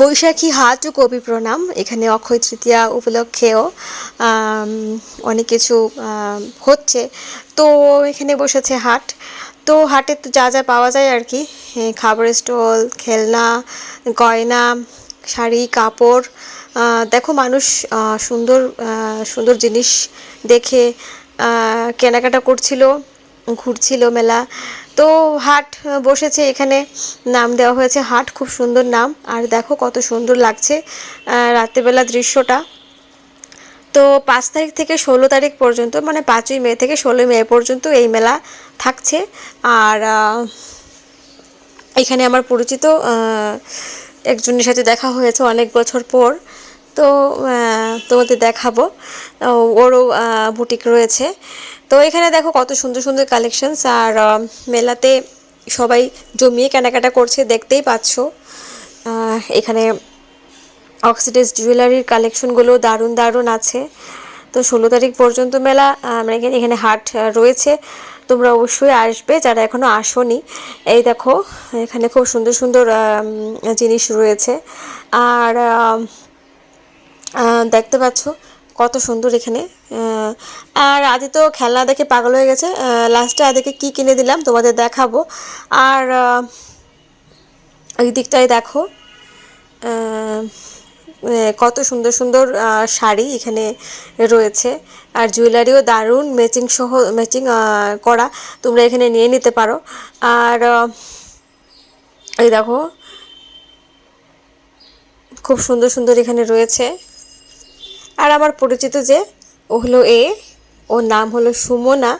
বৈশাখী হাট ও কবি প্রণাম। এখানে অক্ষয় তৃতীয়া উপলক্ষেও অনেক কিছু হচ্ছে। তো এখানে বসেছে হাট। তো হাটে তো যা যা পাওয়া যায় আর কি। খাবারের স্টল, খেলনা, গয়না, শাড়ি, কাপড় দেখো মানুষ সুন্দর সুন্দর জিনিস দেখে কেনাকাটা করছিল, ঘুরছিল মেলা। তো হাট বসেছে। এখানে নাম দেওয়া হয়েছে হাট, খুব সুন্দর নাম। আর দেখো কত সুন্দর লাগছে রাত্রেবেলা দৃশ্যটা। তো পাঁচ তারিখ থেকে ষোলো তারিখ পর্যন্ত মানে পাঁচই মে থেকে ষোলোই মে পর্যন্ত এই মেলা থাকছে। আর এখানে আমার পরিচিত একজনের সাথে দেখা হয়েছে অনেক বছর পর। তো তোমাদের দেখাবো। ওরও বুটিক রয়েছে। তো এখানে দেখো কত সুন্দর সুন্দর কালেকশনস আর মেলাতে সবাই জমিয়ে কেনাকাটা করছে, দেখতেই পাচ্ছ। এখানে অক্সিডাইজ জুয়েলারির কালেকশনগুলো দারুণ দারুণ আছে। তো ষোলো তারিখ পর্যন্ত মেলা মানে এখানে এখানে হাট রয়েছে। তোমরা অবশ্যই আসবে, যারা এখনও আসোনি। এই দেখো, এখানে খুব সুন্দর সুন্দর জিনিস রয়েছে। আর দেখতে পাচ্ছ কত সুন্দর এখানে। আর আদি তো খেলনা দেখে পাগল হয়ে গেছে। লাস্টে আদিকে কি কিনে দিলাম তোমাদের দেখাবো। আর ওই দিকটায় দেখো। কত সুন্দর সুন্দর শাড়ি এখানে রয়েছে। আর জুয়েলারিও দারুণ ম্যাচিং সহ ম্যাচিং করা তোমরা এখানে নিয়ে নিতে পারো। আর এই দেখো। খুব সুন্দর সুন্দর এখানে রয়েছে। আর আমার পরিচিত যে ও হলো এ, ওর নাম হলো সুমনা।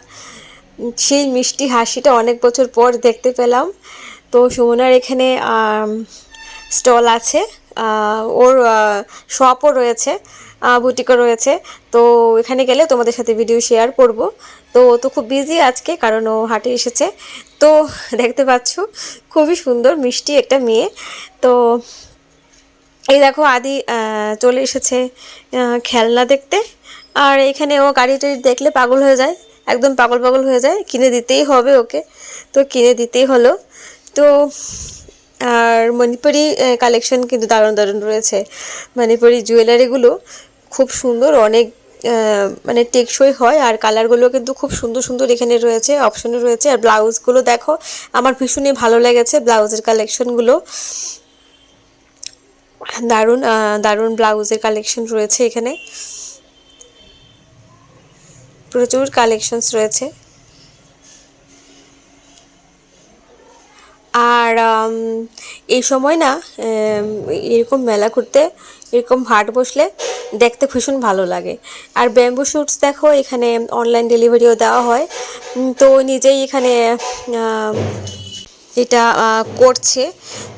সেই মিষ্টি হাসিটা অনেক বছর পর দেখতে পেলাম। তো সুমনার এখানে স্টল আছে। ওর শপও রয়েছে বুটিকও রয়েছে। তো এখানে গেলে তোমাদের সাথে ভিডিও শেয়ার করব। তো ও তো খুব বিজি আজকে, কারণ ও হাটে এসেছে। তো দেখতে পাচ্ছ, খুবই সুন্দর, মিষ্টি একটা মেয়ে। তো এই দেখো আদি চলে এসেছে খেলনা দেখতে। আর এখানে ও গাড়ি টাড়ি দেখলে পাগল হয়ে যায়, একদম পাগল পাগল হয়ে যায়। কিনে দিতেই হবে ওকে। তো কিনে দিতেই হলো। তো, আর মণিপুরি কালেকশন কিন্তু দারুণ দারুণ রয়েছে। মণিপুরি জুয়েলারিগুলো খুব সুন্দর, অনেক মানে টেকসই হয়। আর কালারগুলো কিন্তু খুব সুন্দর সুন্দর এখানে রয়েছে অপশনে রয়েছে। আর ব্লাউজগুলো দেখো, আমার ভীষণই ভালো লেগেছে ব্লাউজের কালেকশনগুলো দারুণ দারুণ ব্লাউজের কালেকশন রয়েছে এখানে। প্রচুর কালেকশনস রয়েছে। আর এই সময় না এরকম মেলা করতে, এরকম হাট বসলে দেখতে ভীষণ ভালো লাগে। আর ব্যাম্বু শুটস দেখো, এখানে অনলাইন ডেলিভারিও দেওয়া হয়। তো নিজেই এখানে এটা করছে।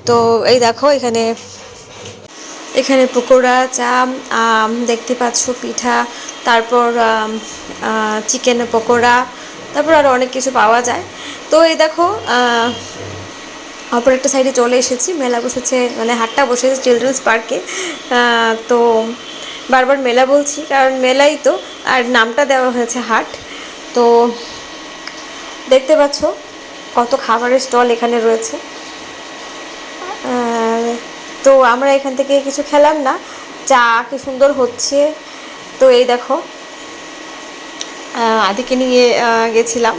তো এই দেখো, এখানে এখানে পকোড়া চা দেখতে পাচ্ছ পিঠা, তারপর চিকেন পকোড়া, তারপর আরও অনেক কিছু পাওয়া যায়। তো এই দেখো অপর একটা সাইডে চলে এসেছি, মেলা বসেছে মানে হাটটা বসেছে চিলড্রেন্স পার্কে তো বারবার মেলা বলছি, কারণ মেলাই তো, আর নামটা দেওয়া হয়েছে হাট। তো দেখতে পাচ্ছ, কত খাবারের স্টল এখানে রয়েছে। তো আমরা এখান থেকে কিছু খেলাম না। চা কি সুন্দর হচ্ছে। তো এই দেখো। আদিকে নিয়ে গেছিলাম।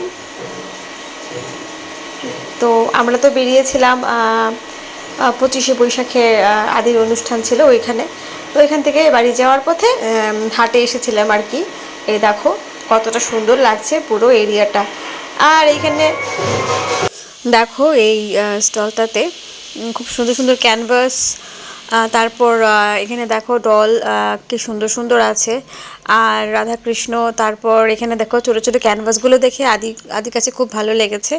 তো আমরা তো বেরিয়েছিলাম পঁচিশে বৈশাখের আহ, আদির অনুষ্ঠান ছিল ওইখানে। তো এখান থেকে বাড়ি যাওয়ার পথে হাটে এসেছিলাম আর কি। এই দেখো কতটা সুন্দর লাগছে পুরো এরিয়াটা। আর এখানে দেখো এই স্টলটাতে খুব সুন্দর সুন্দর ক্যানভাস তারপর এখানে দেখো ডল কি সুন্দর সুন্দর আছে। আর রাধাকৃষ্ণ, তারপর এখানে দেখো ছোটো ছোটো ক্যানভাসগুলো দেখে আদি, আদির কাছে খুব ভালো লেগেছে।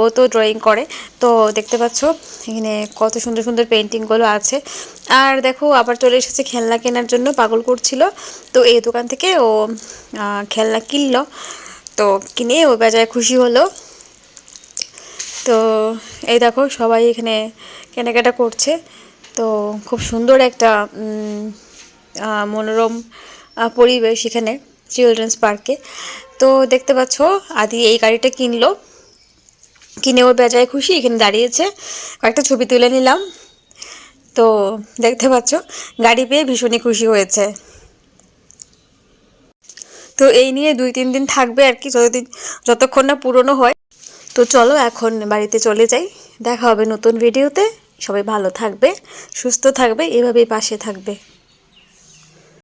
ও তো ড্রয়িং করে। তো দেখতে পাচ্ছ, এখানে কত সুন্দর সুন্দর পেন্টিংগুলো আছে। আর দেখো, আবার চলে এসেছে খেলনা কেনার জন্য, পাগল করছিল। তো এই দোকান থেকে ও খেলনা কিনলো। তো কিনে ও বেজায় খুশি হলো। তো এই দেখো সবাই এখানে কেনাকাটা করছে। তো খুব সুন্দর একটা মনোরম পরিবেশ এখানে চিলড্রেন্স পার্কে। তো দেখতে পাচ্ছ, আদি এই গাড়িটা কিনলো। কিনে ওর বেজায় খুশি, এখানে দাঁড়িয়েছে। কয়েকটা ছবি তুলে নিলাম। তো দেখতে পাচ্ছ, গাড়ি পেয়ে ভীষণই খুশি হয়েছে। তো এই নিয়ে দুই তিন দিন থাকবে আর কি, যতদিন, যতক্ষণ না পুরনো হয়। তো চলো এখন বাড়িতে চলে যাই। দেখা হবে নতুন ভিডিওতে সবাই ভালো থাকবে, সুস্থ থাকবে, এভাবেই পাশে থাকবে।